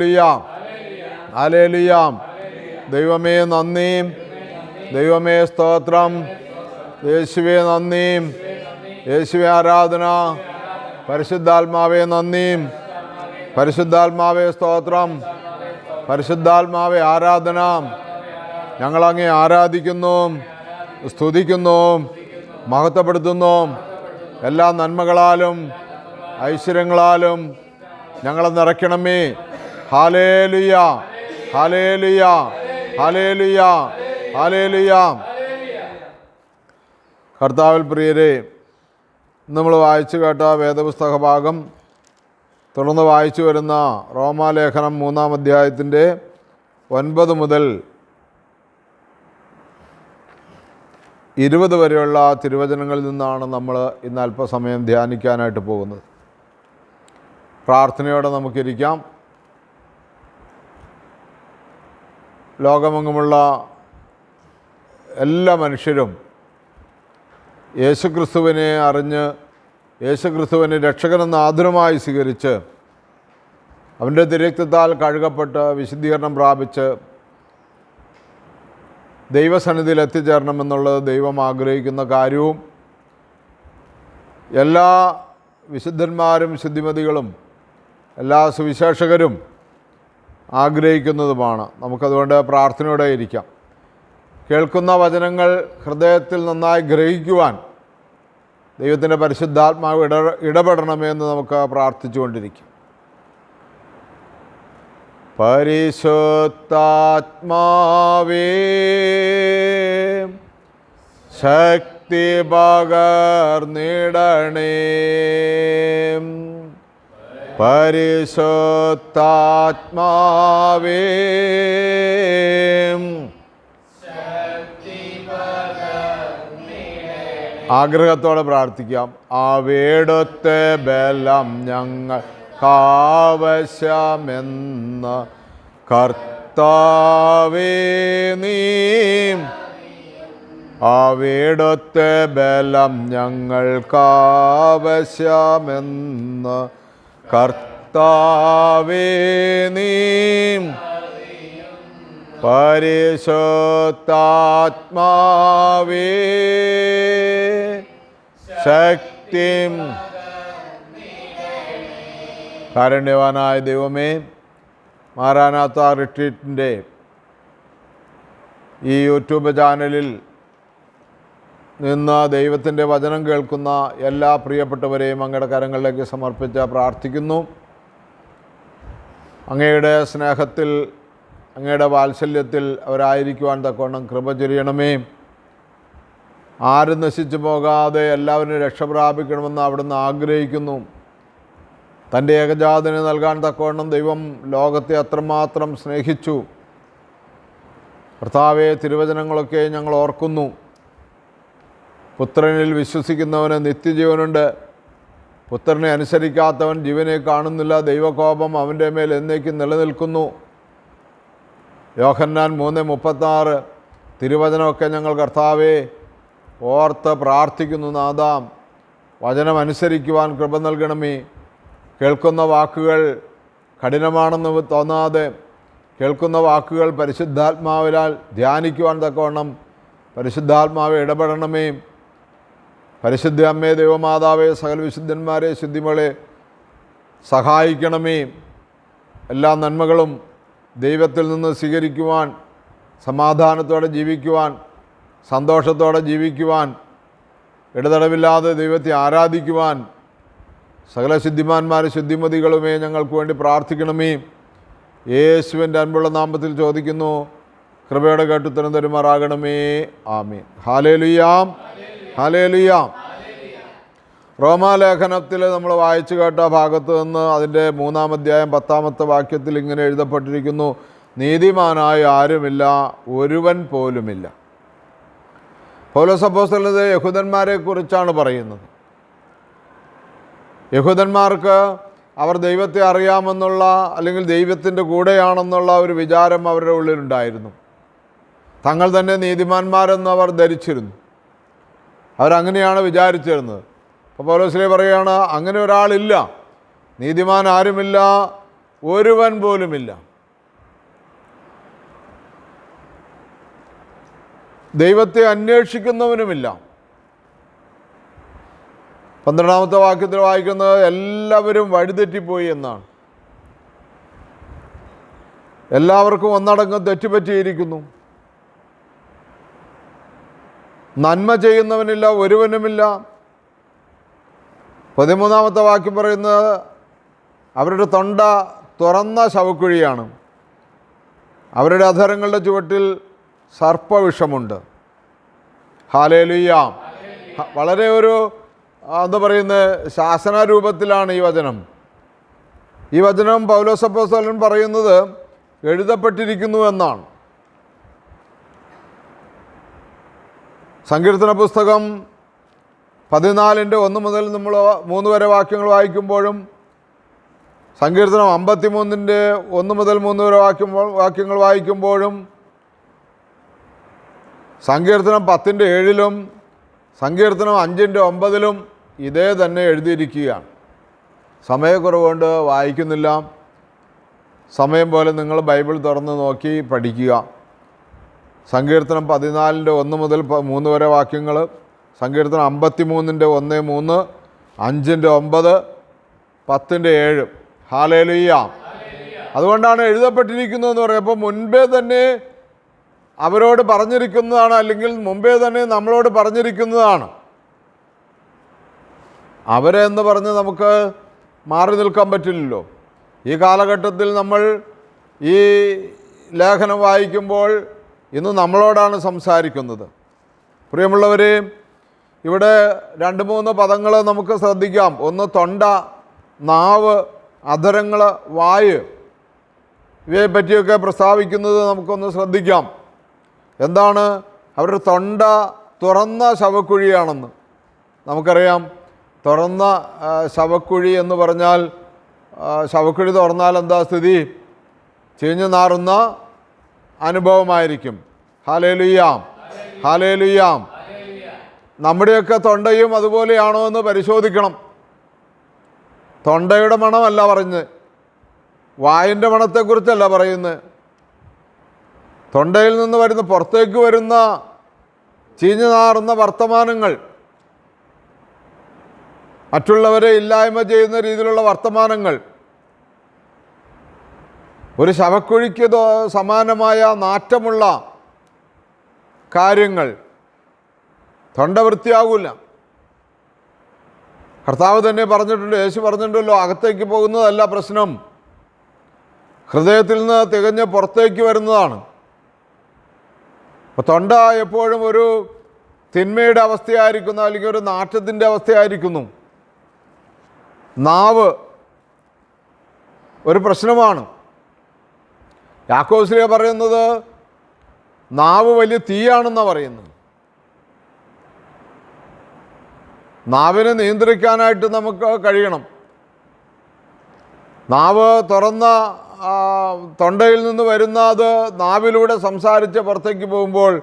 Liam അലേലിയാം ദൈവമേ നന്ദിയും ദൈവമേ സ്തോത്രം. യേശുവേ നന്ദിയും യേശുവേ ആരാധന. പരിശുദ്ധാത്മാവേ നന്ദിയും പരിശുദ്ധാത്മാവേ സ്തോത്രം. പരിശുദ്ധാത്മാവേ ആരാധന. ഞങ്ങളങ്ങേ ആരാധിക്കുന്നു. സ്തുതിക്കുന്നു. മഹത്വപ്പെടുത്തുന്നു. എല്ലാ നന്മകളാലും ഐശ്വര്യങ്ങളാലും ഞങ്ങളെ നിറയ്ക്കണമേ. ഹാലേലുയ ഹാലേലുയ ഹാലേലുയ ഹാലേലുയ കർത്താവിൽ പ്രിയരെ നമ്മൾ വായിച്ചു കേട്ട വേദപുസ്തക ഭാഗം തുടർന്ന് വായിച്ചു വരുന്ന റോമാലേഖനം മൂന്നാം അധ്യായത്തിന്റെ ഒൻപത് മുതൽ ഇരുപത് വരെയുള്ള തിരുവചനങ്ങളിൽ നിന്നാണ് നമ്മൾ ഇന്ന് അല്പസമയം ധ്യാനിക്കാനായിട്ട് പോകുന്നത്. പ്രാർത്ഥനയോടെ നമുക്കിരിക്കാം. ലോകമെങ്ങുമുള്ള എല്ലാ മനുഷ്യരും യേശുക്രിസ്തുവിനെ അറിഞ്ഞ് യേശുക്രിസ്തുവിനെ രക്ഷകനെന്ന് ആതുരമായി സ്വീകരിച്ച് അവന്റെ തിരക്തത്താൽ കഴുകപ്പെട്ട് വിശുദ്ധീകരണം പ്രാപിച്ച് ദൈവസന്നിധിയിൽ എത്തിച്ചേരണമെന്നുള്ളത് ദൈവം ആഗ്രഹിക്കുന്ന കാര്യവും എല്ലാ വിശുദ്ധന്മാരും ശുദ്ധിമതികളും എല്ലാ സുവിശേഷകരും ആഗ്രഹിക്കുന്നതുമാണ്. നമുക്കതുകൊണ്ട് പ്രാർത്ഥനയോടെ ഇരിക്കാം. കേൾക്കുന്ന വചനങ്ങൾ ഹൃദയത്തിൽ നന്നായി ഗ്രഹിക്കുവാൻ ദൈവത്തിന്റെ പരിശുദ്ധാത്മാവ് ഇട ഇടപെടണമെന്ന് നമുക്ക് പ്രാർത്ഥിച്ചുകൊണ്ടിരിക്കാം. പരിശുദ്ധാത്മാവേ ശക്തി പകർന്നിടണേ. ആഗ്രഹത്തോടെ പ്രാർത്ഥിക്കാം. അവിടുത്തെ ബലം ഞങ്ങൾ കാവശ്യമെന്ന് കർത്താവേ നീ. അവിടുത്തെ ബലം ഞങ്ങൾ ഞങ്ങൾക്കാവശ്യമെന്ന് കർത്താവേ നീ പരിശുദ്ധാത്മാവേ ശക്തിം കാരുണ്യവാനായ ദൈവമേ മാറാനാത്ത റിട്രീറ്റിന്റെ ഈ യൂട്യൂബ് ചാനലിൽ നിന്ന് ദൈവത്തിന്റെ വചനം കേൾക്കുന്ന എല്ലാ പ്രിയപ്പെട്ടവരെയും അങ്ങയുടെ കരങ്ങളിലേക്ക് സമർപ്പിച്ച് പ്രാർത്ഥിക്കുന്നു. അങ്ങയുടെ സ്നേഹത്തിൽ അങ്ങയുടെ വാത്സല്യത്തിൽ അവരായിരിക്കുവാൻ തക്കവണ്ണം കൃപ ചൊരിയണമേ. ആരും നശിച്ചു പോകാതെ എല്ലാവരും രക്ഷ പ്രാപിക്കണമെന്ന് അവിടുന്ന് ആഗ്രഹിക്കുന്നു. തന്റെ ഏകജാതന് നൽകാൻ തക്കവണ്ണം ദൈവം ലോകത്തെ അത്രമാത്രം സ്നേഹിച്ചു. കർത്താവെ തിരുവചനങ്ങളൊക്കെ ഞങ്ങൾ ഓർക്കുന്നു. പുത്രനിൽ വിശ്വസിക്കുന്നവന് നിത്യജീവനുണ്ട്. പുത്രനെ അനുസരിക്കാത്തവൻ ജീവനെ കാണുന്നില്ല. ദൈവകോപം അവന്റെ മേൽ എന്നേക്കും നിലനിൽക്കുന്നു. യോഹന്നാൻ മൂന്ന് മുപ്പത്താറ്. തിരുവചനമൊക്കെ ഞങ്ങൾ കർത്താവേ ഓർത്ത് പ്രാർത്ഥിക്കുന്നു നാദാം വചനം അനുസരിക്കുവാൻ കൃപ നൽകണമേ. കേൾക്കുന്ന വാക്കുകൾ കഠിനമാണെന്ന് തോന്നാതെ കേൾക്കുന്ന വാക്കുകൾ പരിശുദ്ധാത്മാവിനാൽ ധ്യാനിക്കുവാൻ തക്കവണ്ണം പരിശുദ്ധാത്മാവ് ഇടപെടണമേ. പരിശുദ്ധ അമ്മേ ദൈവമാതാവേ സകല വിശുദ്ധന്മാരെ ശുദ്ധിമകളെ സഹായിക്കണമേ. എല്ലാ നന്മകളും ദൈവത്തിൽ നിന്ന് സ്വീകരിക്കുവാൻ സമാധാനത്തോടെ ജീവിക്കുവാൻ സന്തോഷത്തോടെ ജീവിക്കുവാൻ ഇടതടവില്ലാതെ ദൈവത്തെ ആരാധിക്കുവാൻ സകല ശുദ്ധിമാന്മാർ ശുദ്ധിമതികളുമേ ഞങ്ങൾക്ക് വേണ്ടി പ്രാർത്ഥിക്കണമേ. യേശുവിന്റെ അൻപുള്ള നാമത്തിൽ ചോദിക്കുന്നു കൃപയുടെ കേട്ടുത്തരം തരുമാറാകണമേ. ആമീൻ. ഹാലേലുയാം. ഹാലേലുയാം. റോമാലേഖനത്തിൽ നമ്മൾ വായിച്ചു കേട്ട ഭാഗത്ത് നിന്ന് അതിന്റെ മൂന്നാം അധ്യായം പത്താമത്തെ വാക്യത്തിൽ ഇങ്ങനെ എഴുതപ്പെട്ടിരിക്കുന്നു നീതിമാനായ ആരുമില്ല ഒരുവൻ പോലുമില്ല. പൗലോസപ്പോസ്തലത് യഹൂദന്മാരെ കുറിച്ചാണ് പറയുന്നത്. യഹൂദന്മാർക്ക് അവർ ദൈവത്തെ അറിയാമെന്നുള്ള അല്ലെങ്കിൽ ദൈവത്തിന്റെ കൂടെയാണെന്നുള്ള ഒരു വിചാരം അവരുടെ ഉള്ളിലുണ്ടായിരുന്നു. തങ്ങൾ തന്നെ നീതിമാന്മാരെന്ന് അവർ ധരിച്ചിരുന്നു. അവരങ്ങനെയാണ് വിചാരിച്ചിരുന്നത്. അപ്പോൾ പൗലോസ്ലേ പറയുകയാണ് അങ്ങനെ ഒരാളില്ല. നീതിമാൻ ആരുമില്ല ഒരുവൻ പോലുമില്ല. ദൈവത്തെ അന്വേഷിക്കുന്നവനുമില്ല. പന്ത്രണ്ടാമത്തെ വാക്യത്തിൽ വായിക്കുന്നത് എല്ലാവരും വഴിതെറ്റിപ്പോയി എന്നാണ്. എല്ലാവർക്കും ഒന്നടങ്കം തെറ്റുപറ്റിയിരിക്കുന്നു. നന്മ ചെയ്യുന്നവനില്ല ഒരുവനുമില്ല. പതിമൂന്നാമത്തെ വാക്യം പറയുന്നത് അവരുടെ തൊണ്ട തുറന്ന ശവക്കുഴിയാണ്. അവരുടെ അധരങ്ങളുടെ ചുവട്ടിൽ സർപ്പവിഷമുണ്ട്. ഹാലേലുയ്യ ഹ- വളരെ ഒരു എന്താ പറയുന്നത് ശാസനാരൂപത്തിലാണ് ഈ വചനം. ഈ വചനം പൗലോസപ്പോസ്തലൻ പറയുന്നത് എഴുതപ്പെട്ടിരിക്കുന്നു എന്നാണ്. സങ്കീർത്തന പുസ്തകം പതിനാലിന്റെ ഒന്ന് മുതൽ നമ്മൾ മൂന്ന് വരെ വാക്യങ്ങൾ വായിക്കുമ്പോഴും സങ്കീർത്തനം അമ്പത്തി മൂന്നിന്റെ ഒന്ന് മുതൽ മൂന്ന് വരെ വാക്യം വാക്യങ്ങൾ വായിക്കുമ്പോഴും സങ്കീർത്തനം പത്തിന്റെ ഏഴിലും സങ്കീർത്തനം അഞ്ചിന്റെ ഒമ്പതിലും ഇതേ തന്നെ എഴുതിയിരിക്കുകയാണ്. സമയക്കുറവുകൊണ്ട് വായിക്കുന്നില്ല. സമയം പോലെ നിങ്ങൾ ബൈബിൾ തുറന്ന് നോക്കി പഠിക്കുക. സങ്കീർത്തനം പതിനാലിന്റെ ഒന്ന് മുതൽ മൂന്ന് വരെ വാക്യങ്ങൾ. സങ്കീർത്തനം അമ്പത്തി മൂന്നിന്റെ ഒന്ന് മൂന്ന് അഞ്ചിന്റെ ഒമ്പത് പത്തിന്റെ ഏഴ്. ഹാലേലുയ്യ അതുകൊണ്ടാണ് എഴുതപ്പെട്ടിരിക്കുന്നതെന്ന് പറയുമ്പോൾ മുൻപേ തന്നെ അവരോട് പറഞ്ഞിരിക്കുന്നതാണ് അല്ലെങ്കിൽ മുമ്പേ തന്നെ നമ്മളോട് പറഞ്ഞിരിക്കുന്നതാണ്. അവരെ എന്ന് പറഞ്ഞ് നമുക്ക് മാറി നിൽക്കാൻ പറ്റില്ലല്ലോ. ഈ കാലഘട്ടത്തിൽ നമ്മൾ ഈ ലേഖനം വായിക്കുമ്പോൾ ഇന്ന് നമ്മളോടാണ് സംസാരിക്കുന്നത്. പ്രിയമുള്ളവരെ ഇവിടെ രണ്ട് മൂന്ന് പദങ്ങൾ നമുക്ക് ശ്രദ്ധിക്കാം. ഒന്ന് തൊണ്ട നാവ് അധരങ്ങൾ വായ്. ഇവയെ പറ്റിയൊക്കെ പ്രസ്താവിക്കുന്നത് നമുക്കൊന്ന് ശ്രദ്ധിക്കാം. എന്താണ്? അവരുടെ തൊണ്ട തുറന്ന ശവക്കുഴിയാണെന്ന്. നമുക്കറിയാം തുറന്ന ശവക്കുഴി എന്ന് പറഞ്ഞാൽ ശവക്കുഴി തുറന്നാൽ എന്താ സ്ഥിതി? ചീഞ്ഞു നാറുന്ന അനുഭവമായിരിക്കും. ഹാലേലുയാം ഹാലേലുയാം നമ്മുടെയൊക്കെ തൊണ്ടയും അതുപോലെയാണോ എന്ന് പരിശോധിക്കണം. തൊണ്ടയുടെ മണമല്ല പറഞ്ഞ് വായിന്റെ മണത്തെക്കുറിച്ചല്ല പറയുന്നത്. തൊണ്ടയിൽ നിന്ന് വരുന്ന പുറത്തേക്ക് വരുന്ന ചീഞ്ഞു നാറുന്ന വർത്തമാനങ്ങൾ മറ്റുള്ളവരെ ഇല്ലായ്മ ചെയ്യുന്ന രീതിയിലുള്ള വർത്തമാനങ്ങൾ ഒരു ശവക്കുഴിക്ക് സമാനമായ നാറ്റമുള്ള കാര്യങ്ങൾ തൊണ്ട വൃത്തിയാകൂല കർത്താവ് തന്നെ പറഞ്ഞിട്ടുണ്ട് യേശു പറഞ്ഞിട്ടുണ്ടല്ലോ അകത്തേക്ക് പോകുന്നതല്ല പ്രശ്നം. ഹൃദയത്തിൽ നിന്ന് തികഞ്ഞ് പുറത്തേക്ക് വരുന്നതാണ്. അപ്പോൾ തൊണ്ട എപ്പോഴും ഒരു തിന്മയുടെ അവസ്ഥയായിരിക്കുന്നു അല്ലെങ്കിൽ ഒരു നാറ്റത്തിന്റെ അവസ്ഥയായിരിക്കുന്നു. നാവ് ഒരു പ്രശ്നമാണ്. യാക്കോസ്ലിയ പറയുന്നത് നാവ് വലിയ തീയാണെന്നാണ് പറയുന്നത്. നാവിനെ നിയന്ത്രിക്കാനായിട്ട് നമുക്ക് കഴിയണം. നാവ് തുറന്ന തൊണ്ടയിൽ നിന്ന് വരുന്ന അത് നാവിലൂടെ സംസാരിച്ച് പുറത്തേക്ക് പോകുമ്പോൾ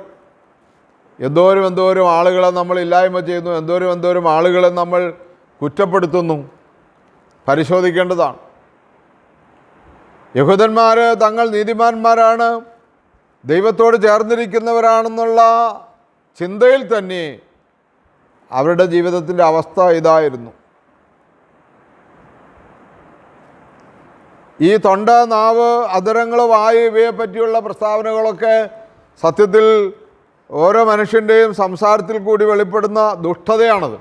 എന്തോരും എന്തോരും ആളുകളെ നമ്മൾ ഇല്ലായ്മ ചെയ്യുന്നു എന്തോരും എന്തോരും ആളുകളെ നമ്മൾ കുറ്റപ്പെടുത്തുന്നു. പരിശോധിക്കേണ്ടതാണ്. യഹൂദന്മാർ തങ്ങൾ നീതിമാന്മാരാണ്. ദൈവത്തോട് ചേർന്നിരിക്കുന്നവരാണെന്നുള്ള ചിന്തയിൽ തന്നെ അവരുടെ ജീവിതത്തിന്റെ അവസ്ഥ ഇതായിരുന്നു. ഈ തൊണ്ട നാവ് അധരങ്ങൾ വായു ഇവയെ പറ്റിയുള്ള പ്രസ്താവനകളൊക്കെ സത്യത്തിൽ ഓരോ മനുഷ്യന്റെയും സംസാരത്തിൽ കൂടി വെളിപ്പെടുന്ന ദുഷ്ടതയാണത്.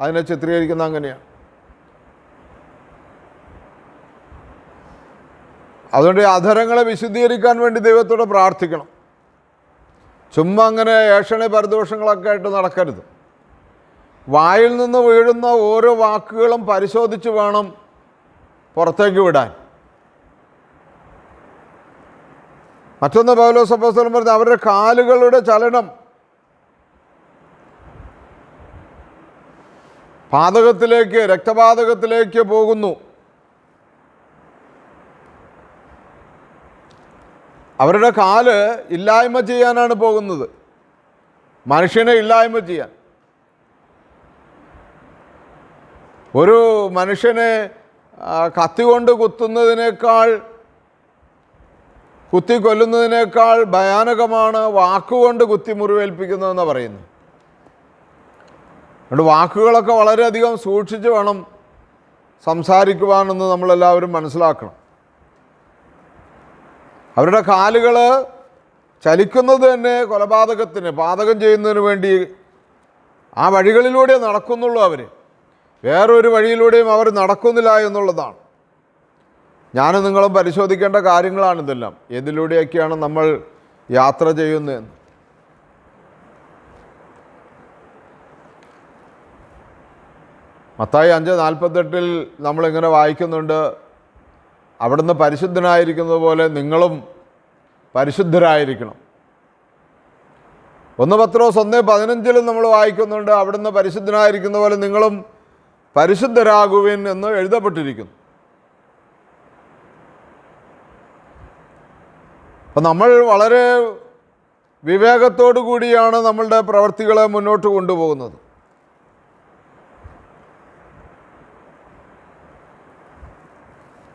അതിനെ ചിത്രീകരിക്കുന്ന അങ്ങനെയാണ്. അതുകൊണ്ട് അധരങ്ങളെ വിശുദ്ധീകരിക്കാൻ വേണ്ടി ദൈവത്തോട് പ്രാർത്ഥിക്കണം. ചുമ്മാ അങ്ങനെ ഏഷണി പരദോഷങ്ങളൊക്കെ ആയിട്ട് നടക്കരുത്. വായിൽ നിന്ന് വീഴുന്ന ഓരോ വാക്കുകളും പരിശോധിച്ച് വേണം പുറത്തേക്ക് വിടാൻ. മറ്റൊന്ന് പൗലോ സപ്പോസ്തലം പറഞ്ഞ അവരുടെ കാലുകളുടെ ചലനം. പാതകത്തിലേക്ക് രക്തപാതകത്തിലേക്ക് പോകുന്നു. അവരുടെ കാൽ ഇല്ലായ്മ ചെയ്യാനാണ് പോകുന്നത്. മനുഷ്യനെ ഇല്ലായ്മ ചെയ്യാൻ. ഒരു മനുഷ്യനെ കത്തികൊണ്ട് കത്തി കൊണ്ട് കുത്തുന്നതിനേക്കാൾ കുത്തി കൊല്ലുന്നതിനേക്കാൾ ഭയാനകമാണ് വാക്കുകൊണ്ട് കുത്തി മുറിവേൽപ്പിക്കുന്നതെന്ന് പറയുന്നു അതുകൊണ്ട് വാക്കുകളൊക്കെ വളരെയധികം സൂക്ഷിച്ച് വേണം സംസാരിക്കുവാനെന്ന് നമ്മളെല്ലാവരും മനസ്സിലാക്കണം. അവരുടെ കാലുകൾ ചലിക്കുന്നത് തന്നെ കൊലപാതകത്തിന് പാതകം ചെയ്യുന്നതിന് വേണ്ടി ആ വഴികളിലൂടെ നടക്കുന്നുള്ളൂ അവർ വേറൊരു വഴിയിലൂടെയും അവർ നടക്കുന്നില്ല എന്നുള്ളതാണ്. ഞാനും നിങ്ങളും പരിശോധിക്കേണ്ട കാര്യങ്ങളാണിതെല്ലാം ഏതിലൂടെയൊക്കെയാണ് നമ്മൾ യാത്ര ചെയ്യുന്നതെന്ന് മത്തായി അഞ്ച് നാൽപ്പത്തെട്ടിൽ നമ്മളിങ്ങനെ വായിക്കുന്നുണ്ട് അവിടുന്ന് പരിശുദ്ധനായിരിക്കുന്നത് പോലെ നിങ്ങളും പരിശുദ്ധരായിരിക്കണം. ഒന്ന് പത്രോസ് ഒന്ന് പതിനഞ്ചിലും നമ്മൾ വായിക്കുന്നുണ്ട് അവിടുന്ന് പരിശുദ്ധനായിരിക്കുന്ന പോലെ നിങ്ങളും പരിശുദ്ധരാകുവിൻ എന്ന് എഴുതപ്പെട്ടിരിക്കുന്നു. അപ്പം നമ്മൾ വളരെ വിവേകത്തോടു കൂടിയാണ് നമ്മളുടെ പ്രവർത്തികളെ മുന്നോട്ട് കൊണ്ടുപോകുന്നത്.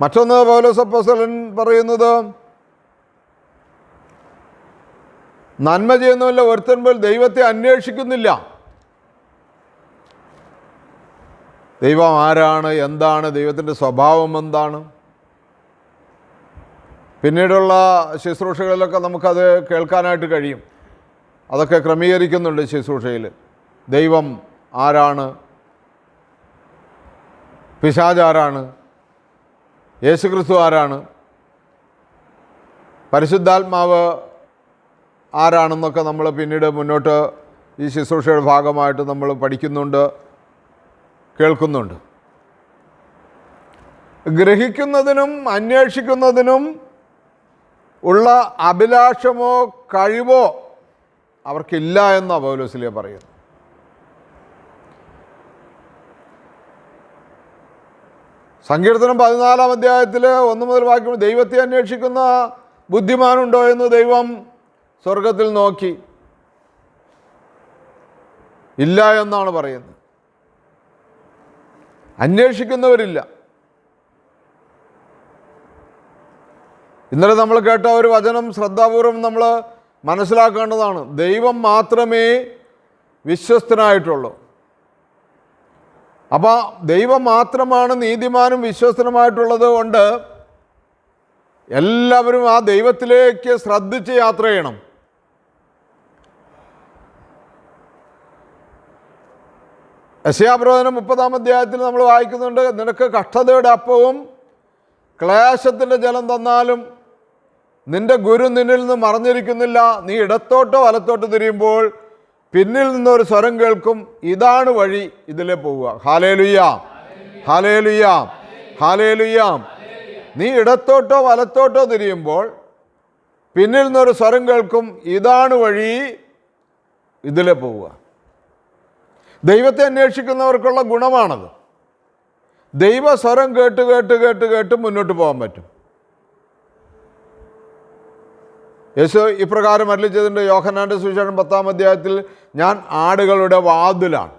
മറ്റൊന്ന് പൗലോസപ്പോസലൻ പറയുന്നത് നന്മ ചെയ്യുന്നവല്ല ഒരുത്തൻ പോൽ ദൈവത്തെ അന്വേഷിക്കുന്നില്ല. ദൈവം ആരാണ്? എന്താണ്? ദൈവത്തിന്റെ സ്വഭാവം എന്താണ്? പിന്നീടുള്ള ശുശ്രൂഷകളിലൊക്കെ നമുക്കത് കേൾക്കാനായിട്ട് കഴിയും. അതൊക്കെ ക്രമീകരിക്കുന്നുണ്ട് ശുശ്രൂഷയിൽ. ദൈവം ആരാണ്? പിശാചാരാണ് യേശുക്രിസ്തു ആരാണ്? പരിശുദ്ധാത്മാവ് ആരാണെന്നൊക്കെ നമ്മൾ പിന്നീട് മുന്നോട്ട് ഈ ശുശ്രൂഷയുടെ ഭാഗമായിട്ട് നമ്മൾ പഠിക്കുന്നുണ്ട് കേൾക്കുന്നുണ്ട്. ഗ്രഹിക്കുന്നതിനും അന്വേഷിക്കുന്നതിനും ഉള്ള അഭിലാഷമോ കഴിവോ അവർക്കില്ല എന്ന് പൗലോസിലെ പറയുന്നു സങ്കീർത്തനം പതിനാലാം അധ്യായത്തിൽ ഒന്ന് മുതൽ വാക്യം ദൈവത്തെ അന്വേഷിക്കുന്ന ബുദ്ധിമാനുണ്ടോ എന്ന് ദൈവം സ്വർഗത്തിൽ നോക്കി. ഇല്ല എന്നാണ് പറയുന്നത്. അന്വേഷിക്കുന്നവരില്ല. ഇന്നലെ നമ്മൾ കേട്ട ഒരു വചനം ശ്രദ്ധാപൂർവം നമ്മൾ മനസ്സിലാക്കേണ്ടതാണ്. ദൈവം മാത്രമേ വിശ്വസ്തനായിട്ടുള്ളൂ. അപ്പോൾ ദൈവം മാത്രമാണ് നീതിമാനും വിശ്വസനമായിട്ടുള്ളത് കൊണ്ട് എല്ലാവരും ആ ദൈവത്തിലേക്ക് ശ്രദ്ധിച്ച് യാത്ര ചെയ്യണം. യശയാപ്രവചനം മുപ്പതാം അധ്യായത്തിൽ നമ്മൾ വായിക്കുന്നുണ്ട് നിനക്ക് കഷ്ടതയുടെ അപ്പവും ക്ലേശത്തിന്റെ ജലം തന്നാലും നിന്റെ ഗുരു നിന്നിൽ നിന്ന് മറഞ്ഞിരിക്കുന്നില്ല. നീ ഇടത്തോട്ടോ വലത്തോട്ടോ തിരിയുമ്പോൾ പിന്നിൽ നിന്നൊരു സ്വരം കേൾക്കും. ഇതാണ് വഴി ഇതിലെ പോവുക. ഹാലേലുയാം. ഹാലേലുയാം. ഹാലേലുയാം. നീ ഇടത്തോട്ടോ വലത്തോട്ടോ തിരിയുമ്പോൾ പിന്നിൽ നിന്നൊരു സ്വരം കേൾക്കും. ഇതാണ് വഴി ഇതിലെ പോവുക. ദൈവത്തെ അന്വേഷിക്കുന്നവർക്കുള്ള ഗുണമാണത്. ദൈവ സ്വരം കേട്ട് കേട്ട് കേട്ട് കേട്ട് മുന്നോട്ട് പോകാൻ പറ്റും. യേശു ഇപ്രകാരം അരളി ചെയ്തിട്ടുണ്ട് സുശേഷം പത്താം അധ്യായത്തിൽ ഞാൻ ആടുകളുടെ വാതിലാണ്.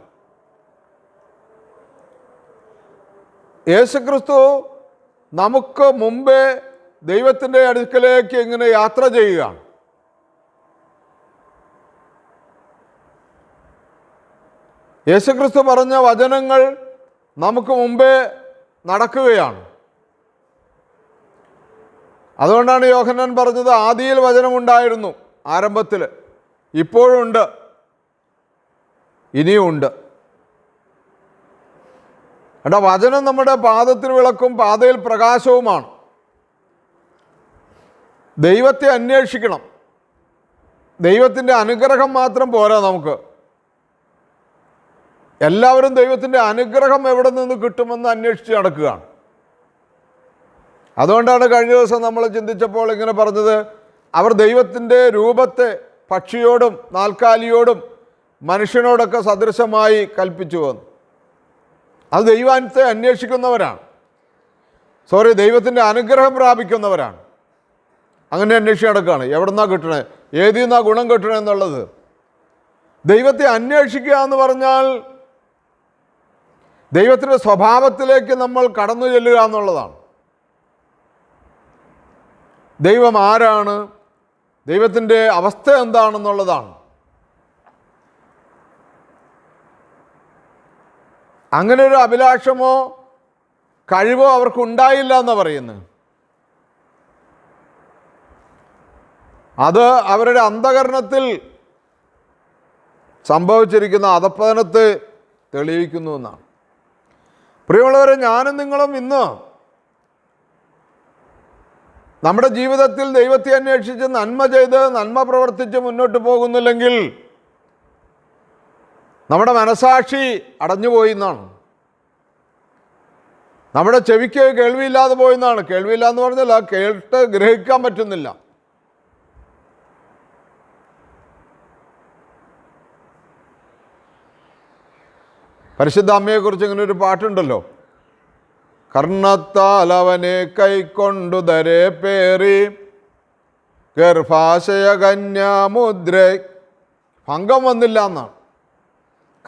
യേശുക്രിസ്തു നമുക്ക് മുമ്പേ ദൈവത്തിന്റെ അടുക്കലേക്ക് ഇങ്ങനെ യാത്ര ചെയ്യുകയാണ്. യേശുക്രിസ്തു പറഞ്ഞ വചനങ്ങൾ നമുക്ക് മുമ്പേ നടക്കുകയാണ്. അതുകൊണ്ടാണ് യോഹന്നാൻ പറഞ്ഞത് ആദിയിൽ വചനമുണ്ടായിരുന്നു ആരംഭത്തിൽ. ഇപ്പോഴുണ്ട് ഇനിയുമുണ്ട് എടാ വചനം നമ്മുടെ പാദത്തിൽ വിളക്കും പാതയിൽ പ്രകാശവുമാണ്. ദൈവത്തെ അന്വേഷിക്കണം. ദൈവത്തിന്റെ അനുഗ്രഹം മാത്രം പോരാ നമുക്ക്. എല്ലാവരും ദൈവത്തിന്റെ അനുഗ്രഹം എവിടെ നിന്ന് കിട്ടുമെന്ന് അന്വേഷിച്ച് നടക്കുകയാണ്. അതുകൊണ്ടാണ് കഴിഞ്ഞ ദിവസം നമ്മൾ ചിന്തിച്ചപ്പോൾ ഇങ്ങനെ പറഞ്ഞത് അവർ ദൈവത്തിന്റെ രൂപത്തെ പക്ഷിയോടും നാൽക്കാലിയോടും മനുഷ്യനോടൊക്കെ സദൃശമായി കൽപ്പിച്ചു വന്നു. അത് ദൈവാനത്തെ അന്വേഷിക്കുന്നവരാണ്. സോറി ദൈവത്തിന്റെ അനുഗ്രഹം പ്രാപിക്കുന്നവരാണ്. അങ്ങനെ അന്വേഷിച്ച് നടക്കുകയാണ്. എവിടുന്നാ കിട്ടണേ? ഏതിൽ നിന്നാ ഗുണം കിട്ടണേ എന്നുള്ളത്. ദൈവത്തെ അന്വേഷിക്കുക എന്ന് പറഞ്ഞാൽ ദൈവത്തിന്റെ സ്വഭാവത്തിലേക്ക് നമ്മൾ കടന്നു ചെല്ലുക എന്നുള്ളതാണ്. ദൈവം ആരാണ്? ദൈവത്തിന്റെ അവസ്ഥ എന്താണെന്നുള്ളതാണ്. അങ്ങനെ ഒരു അഭിലാഷമോ കഴിവോ അവർക്കുണ്ടായില്ല എന്ന് പറയുന്നത് അത് അവരുടെ അന്ധകരണത്തിൽ സംഭവിച്ചിരിക്കുന്ന അധപ്പതനത്തെ തെളിയിക്കുന്നു എന്നാണ്. പ്രിയമുള്ളവരെ ഞാനും നിങ്ങളും ഇന്ന് നമ്മുടെ ജീവിതത്തിൽ ദൈവത്തെ അന്വേഷിച്ച് നന്മ ചെയ്ത് നന്മ പ്രവർത്തിച്ച് മുന്നോട്ട് പോകുന്നില്ലെങ്കിൽ നമ്മുടെ മനസാക്ഷി അടഞ്ഞുപോയി എന്നാണ്. നമ്മുടെ ചെവിക്ക് കേൾവിയില്ലാതെ പോയെന്നാണ് കേൾവിയില്ല എന്ന് പറഞ്ഞാൽ കേട്ട് ഗ്രഹിക്കാൻ പറ്റുന്നില്ല. പരിശുദ്ധ അമ്മയെക്കുറിച്ച് ഇങ്ങനെ ഒരു പാട്ടുണ്ടല്ലോ. കർണത്താൽ അവനെ കൈക്കൊണ്ടു ധരെ പേറി. ഗർഭാശയ കന്യാമുദ്ര ഭംഗം വന്നില്ല എന്നാണ്.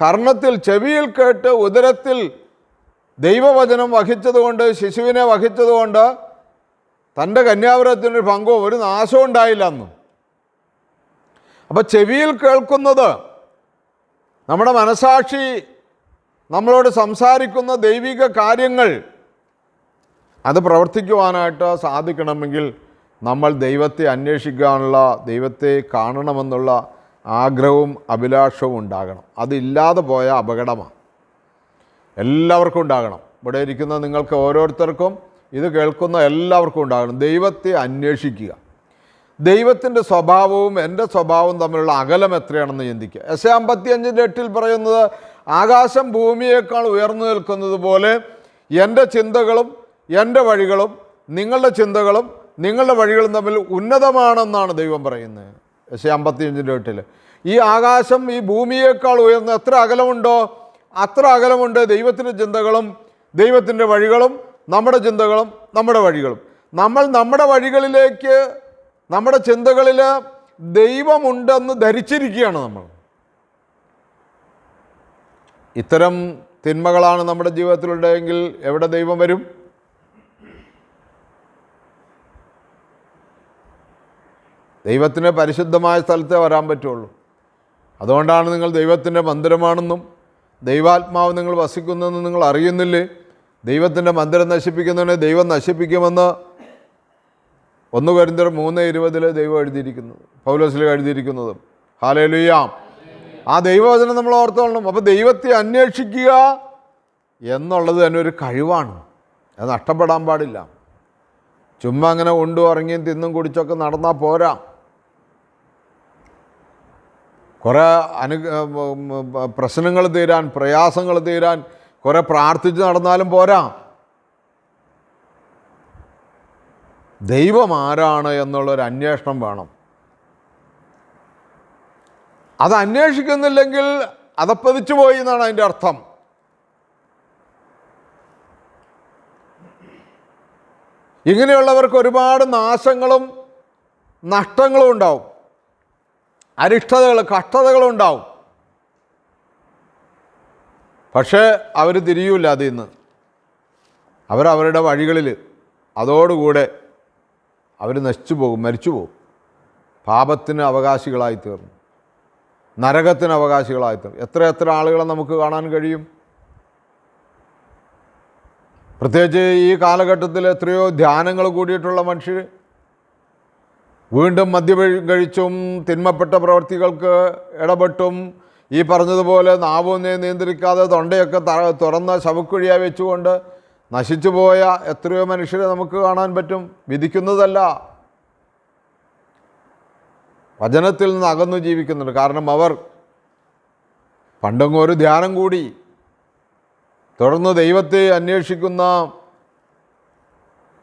കർണത്തിൽ ചെവിയിൽ കേട്ട് ഉദരത്തിൽ ദൈവവചനം വഹിച്ചതുകൊണ്ട് ശിശുവിനെ വഹിച്ചതുകൊണ്ട് തന്റെ കന്യാവരത്തിനൊരു ഭംഗവും ഒരു നാശവും ഉണ്ടായില്ല എന്നും. അപ്പോൾ ചെവിയിൽ കേൾക്കുന്നത് നമ്മുടെ മനസാക്ഷി നമ്മളോട് സംസാരിക്കുന്ന ദൈവിക കാര്യങ്ങൾ അത് പ്രവർത്തിക്കുവാനായിട്ട് സാധിക്കണമെങ്കിൽ നമ്മൾ ദൈവത്തെ അന്വേഷിക്കാനുള്ള ദൈവത്തെ കാണണമെന്നുള്ള ആഗ്രഹവും അഭിലാഷവും ഉണ്ടാകണം. അതില്ലാതെ പോയ അപകടമാണ്. എല്ലാവർക്കും ഉണ്ടാകണം. ഇവിടെ ഇരിക്കുന്ന നിങ്ങൾക്ക് ഓരോരുത്തർക്കും ഇത് കേൾക്കുന്ന എല്ലാവർക്കും ഉണ്ടാകണം. ദൈവത്തെ അന്വേഷിക്കുക. ദൈവത്തിന്റെ സ്വഭാവവും എന്റെ സ്വഭാവവും തമ്മിലുള്ള അകലം എത്രയാണെന്ന് ചിന്തിക്കുക. എസ് എ അമ്പത്തിയഞ്ചിന്റെ എട്ടിൽ പറയുന്നത് ആകാശം ഭൂമിയേക്കാൾ ഉയർന്നു നിൽക്കുന്നത് പോലെ എന്റെ ചിന്തകളും എന്റെ വഴികളും നിങ്ങളുടെ ചിന്തകളും നിങ്ങളുടെ വഴികളും തമ്മിൽ ഉന്നതമാണെന്നാണ് ദൈവം പറയുന്നത്. പക്ഷേ അമ്പത്തിയഞ്ചിന്റെ എട്ടിൽ. ഈ ആകാശം ഈ ഭൂമിയേക്കാൾ ഉയർന്ന എത്ര അകലമുണ്ടോ അത്ര അകലമുണ്ട് ദൈവത്തിന്റെ ചിന്തകളും ദൈവത്തിന്റെ വഴികളും നമ്മുടെ ചിന്തകളും നമ്മുടെ വഴികളും. നമ്മൾ നമ്മുടെ വഴികളിലേക്ക് നമ്മുടെ ചിന്തകളിൽ ദൈവമുണ്ടെന്ന് ധരിച്ചിരിക്കുകയാണ് നമ്മൾ. ഇത്തരം തിന്മകളാണ് നമ്മുടെ ജീവിതത്തിലുണ്ടെങ്കിൽ എവിടെ ദൈവം വരും? ദൈവത്തിന് പരിശുദ്ധമായ സ്ഥലത്തെ വരാൻ പറ്റുള്ളൂ. അതുകൊണ്ടാണ് നിങ്ങൾ ദൈവത്തിന്റെ മന്ദിരമാണെന്നും ദൈവാത്മാവ് നിങ്ങൾ വസിക്കുന്നതെന്ന് നിങ്ങൾ അറിയുന്നില്ലേ? ദൈവത്തിന്റെ മന്ദിരം നശിപ്പിക്കുന്നതിനെ ദൈവം നശിപ്പിക്കുമെന്ന് ഒന്ന് കരിന്തർ മൂന്ന് ഇരുപതിൽ ദൈവം എഴുതിയിരിക്കുന്നത് പൗലോസിൽ എഴുതിയിരിക്കുന്നതും. ഹാലേലുയാം ആ ദൈവവചനം നമ്മൾ ഓർത്തോളണം. അപ്പോൾ ദൈവത്തെ അന്വേഷിക്കുക എന്നുള്ളത് തന്നെ ഒരു കഴിവാണ്. അത് നഷ്ടപ്പെടാൻ പാടില്ല. ചുമ്മാ അങ്ങനെ ഉണ്ടും ഇറങ്ങിയും തിന്നും കുടിച്ചൊക്കെ നടന്നാൽ പോരാ. കുറേ അനു പ്രശ്നങ്ങൾ തീരാൻ പ്രയാസങ്ങൾ തീരാൻ കുറേ പ്രാർത്ഥിച്ച് നടന്നാലും പോരാ. ദൈവം ആരാണ് എന്നുള്ളൊരു അന്വേഷണം വേണം. അത് അന്വേഷിക്കുന്നില്ലെങ്കിൽ അതപ്പതിച്ചു പോയി എന്നാണ് അതിന്റെ അർത്ഥം. ഇങ്ങനെയുള്ളവർക്ക് ഒരുപാട് നാശങ്ങളും നഷ്ടങ്ങളും ഉണ്ടാവും. അരിഷ്ടതകൾ കഷ്ടതകളുണ്ടാവും. പക്ഷേ അവർ തിരിയൂല അതിൽ നിന്ന് അവരവരുടെ വഴികളിൽ അതോടുകൂടെ അവർ നശിച്ചു പോകും മരിച്ചു പോകും. പാപത്തിന് അവകാശികളായി തീർന്നു. നരകത്തിന് അവകാശികളായി തീർന്നു. എത്ര എത്ര ആളുകളെ നമുക്ക് കാണാൻ കഴിയും? പ്രത്യേകിച്ച് ഈ കാലഘട്ടത്തിൽ എത്രയോ ധ്യാനങ്ങൾ കൂടിയിട്ടുള്ള മനുഷ്യർ വീണ്ടും മദ്യം കഴിച്ചും തിന്മപ്പെട്ട പ്രവൃത്തികൾക്ക് ഇടപെട്ടും ഈ പറഞ്ഞതുപോലെ നാവൊന്നെ നിയന്ത്രിക്കാതെ തൊണ്ടയൊക്കെ തുറന്ന ശവക്കുഴിയായി വെച്ചുകൊണ്ട് നശിച്ചു പോയ എത്രയോ മനുഷ്യരെ നമുക്ക് കാണാൻ പറ്റും. വിധിക്കുന്നതല്ല. വചനത്തിൽ നിന്ന് അകന്നു ജീവിക്കുന്നുണ്ട്. കാരണം അവർ പണ്ടങ്ങ് ഒരു ധ്യാനം കൂടി തുടർന്ന് ദൈവത്തെ അന്വേഷിക്കുന്ന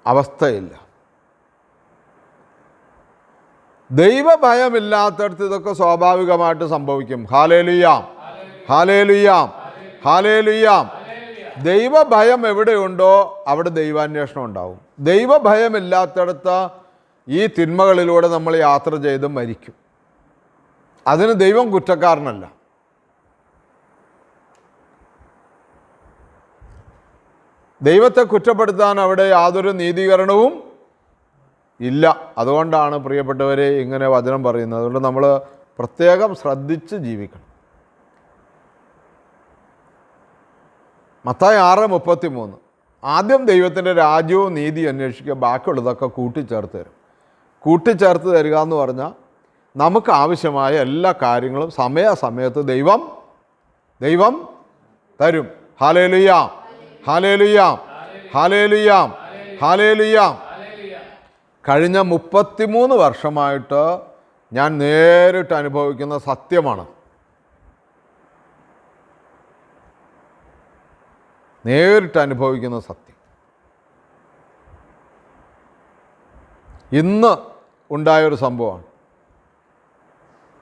അവസ്ഥയില്ല. ദൈവഭയമില്ലാത്തടത്ത് ഇതൊക്കെ സ്വാഭാവികമായിട്ട് സംഭവിക്കും. ഹാലേലുയാം. ഹാലേലുയാം. ഹാലേലുയാം. ദൈവഭയം എവിടെയുണ്ടോ അവിടെ ദൈവാന്വേഷണം ഉണ്ടാവും. ദൈവഭയമില്ലാത്തടത്ത് ഈ തിന്മകളിലൂടെ നമ്മൾ യാത്ര ചെയ്ത് മരിക്കും. അതിന് ദൈവം കുറ്റക്കാരനല്ല. ദൈവത്തെ കുറ്റപ്പെടുത്താൻ അവിടെ യാതൊരു നീതീകരണവും ഇല്ല. അതുകൊണ്ടാണ് പ്രിയപ്പെട്ടവർ ഇങ്ങനെ വചനം പറയുന്നത്. അതുകൊണ്ട് നമ്മൾ പ്രത്യേകം ശ്രദ്ധിച്ച് ജീവിക്കണം. മത്തായി ആറ് മുപ്പത്തി മൂന്ന് ആദ്യം ദൈവത്തിന്റെ രാജ്യവും നീതി അന്വേഷിക്കുക ബാക്കിയുള്ളതൊക്കെ കൂട്ടിച്ചേർത്ത് തരും. കൂട്ടിച്ചേർത്ത് തരിക എന്ന് പറഞ്ഞാൽ നമുക്ക് ആവശ്യമായ എല്ലാ കാര്യങ്ങളും സമയാസമയത്ത് ദൈവം ദൈവം തരും. ഹാലേലുയാം. ഹാലേലുയാം. ഹാലേലുയാം. ഹാലേലുയാം. കഴിഞ്ഞ മുപ്പത്തിമൂന്ന് വർഷമായിട്ട് ഞാൻ നേരിട്ട് അനുഭവിക്കുന്ന സത്യമാണ്. നേരിട്ട് അനുഭവിക്കുന്ന സത്യം. ഇന്ന് ഉണ്ടായൊരു സംഭവമാണ്.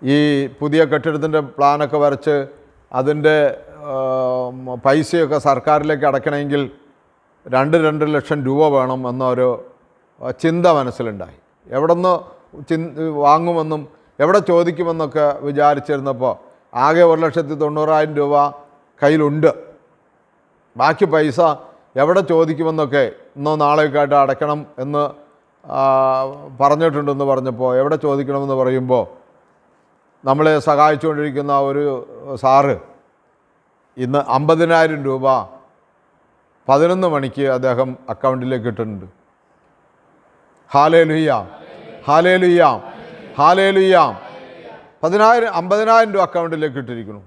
ഈ പുതിയ കെട്ടിടത്തിന്റെ പ്ലാനൊക്കെ വരച്ച് അതിന്റെ പൈസയൊക്കെ സർക്കാരിലേക്ക് അടയ്ക്കണമെങ്കിൽ രണ്ട് രണ്ട് ലക്ഷം രൂപ വേണം എന്നൊരു ചിന്ത മനസ്സിലുണ്ടായി. എവിടെ നിന്ന് ചി വാങ്ങുമെന്നും എവിടെ ചോദിക്കുമെന്നൊക്കെ വിചാരിച്ചിരുന്നപ്പോൾ ആകെ ഒരു ലക്ഷത്തി തൊണ്ണൂറായിരം രൂപ കയ്യിലുണ്ട്. ബാക്കി പൈസ എവിടെ ചോദിക്കുമെന്നൊക്കെ ഇന്നോ നാളെയൊക്കെ ആയിട്ട് അടയ്ക്കണം എന്ന് പറഞ്ഞിട്ടുണ്ടെന്ന് പറഞ്ഞപ്പോൾ എവിടെ ചോദിക്കണമെന്ന് പറയുമ്പോൾ നമ്മളെ സഹായിച്ചുകൊണ്ടിരിക്കുന്ന ഒരു സാറ് ഇന്ന് അമ്പതിനായിരം രൂപ പതിനൊന്ന് മണിക്ക് അദ്ദേഹം അക്കൗണ്ടിലേക്ക് ഇട്ടിട്ടുണ്ട്. ഹാലേ ലുയ്യാം ഹാലേലുയ്യാം. ഹാലേ പതിനായിരം അമ്പതിനായിരം രൂപ അക്കൗണ്ടിലേക്ക് ഇട്ടിരിക്കുന്നു.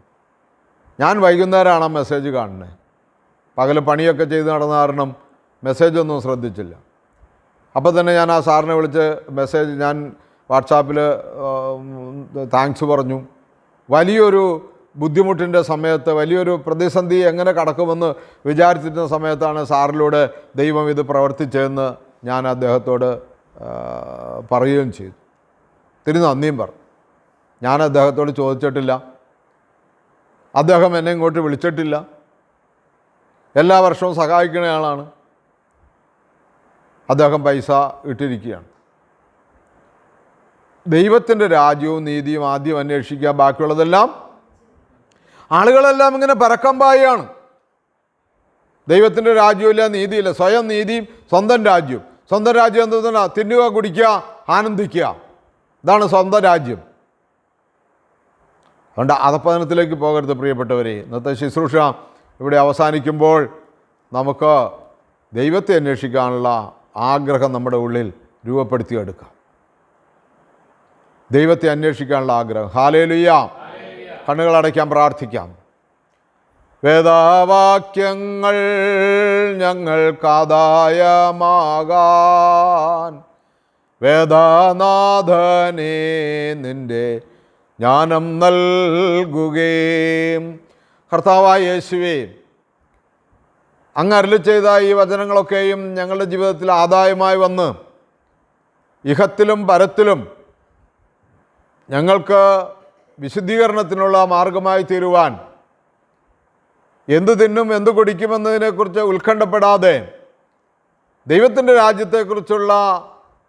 ഞാൻ വൈകുന്നേരമാണ് ആ മെസ്സേജ് കാണുന്നത്. പകൽ പണിയൊക്കെ ചെയ്ത് നടന്ന കാരണം മെസ്സേജൊന്നും ശ്രദ്ധിച്ചില്ല. അപ്പോൾ തന്നെ ഞാൻ ആ സാറിനെ വിളിച്ച് മെസ്സേജ് ഞാൻ വാട്സാപ്പിൽ താങ്ക്സ് പറഞ്ഞു. വലിയൊരു ബുദ്ധിമുട്ടിന്റെ സമയത്ത് വലിയൊരു പ്രതിസന്ധി എങ്ങനെ കടക്കുമെന്ന് വിചാരിച്ചിരുന്ന സമയത്താണ് സാറിലൂടെ ദൈവം ഇത് പ്രവർത്തിച്ചതെന്ന് ഞാൻ അദ്ദേഹത്തോട് പറയുകയും ചെയ്തു. തിരി നന്ദിയും പറഞ്ഞു ഞാൻ അദ്ദേഹത്തോട് ചോദിച്ചിട്ടില്ല. അദ്ദേഹം എന്നെ ഇങ്ങോട്ട് വിളിച്ചിട്ടില്ല. എല്ലാ വർഷവും സഹായിക്കുന്ന ആളാണ്. അദ്ദേഹം പൈസ ഇട്ടിരിക്കുകയാണ്. ദൈവത്തിന്റെ രാജ്യവും നീതിയും ആദ്യം അന്വേഷിക്കുക ബാക്കിയുള്ളതെല്ലാം ആളുകളെല്ലാം ഇങ്ങനെ പരക്കം പായാണ് ദൈവത്തിന്റെ രാജ്യമില്ല നീതിയില്ല. സ്വയം നീതിയും സ്വന്തം രാജ്യവും. സ്വന്തം രാജ്യം എന്താ തിന്നുക കുടിക്കുക ആനന്ദിക്കുക. ഇതാണ് സ്വന്തം രാജ്യം. അതുകൊണ്ട് അധപ്പതനത്തിലേക്ക് പോകരുത് പ്രിയപ്പെട്ടവരെ. ഇന്നത്തെ ശുശ്രൂഷ ഇവിടെ അവസാനിക്കുമ്പോൾ നമുക്ക് ദൈവത്തെ അന്വേഷിക്കാനുള്ള ആഗ്രഹം നമ്മുടെ ഉള്ളിൽ രൂപപ്പെടുത്തിയെടുക്കാം. ദൈവത്തെ അന്വേഷിക്കാനുള്ള ആഗ്രഹം. ഹാലേലുയ്യ കണ്ണുകളടയ്ക്കാൻ പ്രാർത്ഥിക്കാം. വേദവാക്യങ്ങൾ ഞങ്ങൾക്കാദായമാകാൻ വേദനാഥനെ നിന്റെ ജ്ഞാനം നൽകുകയും. കർത്താവായ യേശുവേ അങ്ങ് അരുളി ചെയ്ത ഈ വചനങ്ങളൊക്കെയും ഞങ്ങളുടെ ജീവിതത്തിൽ ആദായമായി വന്ന് ഇഹത്തിലും പരത്തിലും ഞങ്ങൾക്ക് വിശുദ്ധീകരണത്തിനുള്ള മാർഗമായി തീരുവാൻ എന്ത് തിന്നും എന്ത് കുടിക്കുമെന്നതിനെക്കുറിച്ച് ഉത്കണ്ഠപ്പെടാതെ ദൈവത്തിന്റെ രാജ്യത്തെക്കുറിച്ചുള്ള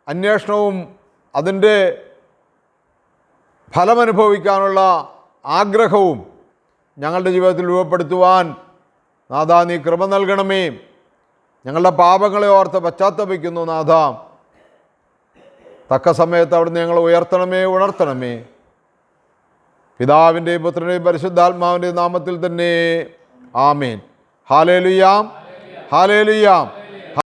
അന്വേഷണവും അതിന്റെ ഫലമനുഭവിക്കാനുള്ള ആഗ്രഹവും ഞങ്ങളുടെ ജീവിതത്തിൽ രൂപപ്പെടുത്തുവാൻ നാഥ നീ കൃപ നൽകണമേ. ഞങ്ങളുടെ പാപങ്ങളെ ഓർത്ത് പശ്ചാത്തപിക്കുന്നു നാഥ. തക്ക സമയത്ത് അവിടുന്ന് ഞങ്ങൾ ഉയർത്തണമേ ഉണർത്തണമേ. പിതാവിന്റെയും പുത്രന്റെയും പരിശുദ്ധാത്മാവിന്റെയും നാമത്തിൽ തന്നെ ആമേൻ. ഹാലേലുയാം. ഹാലേലുയാം.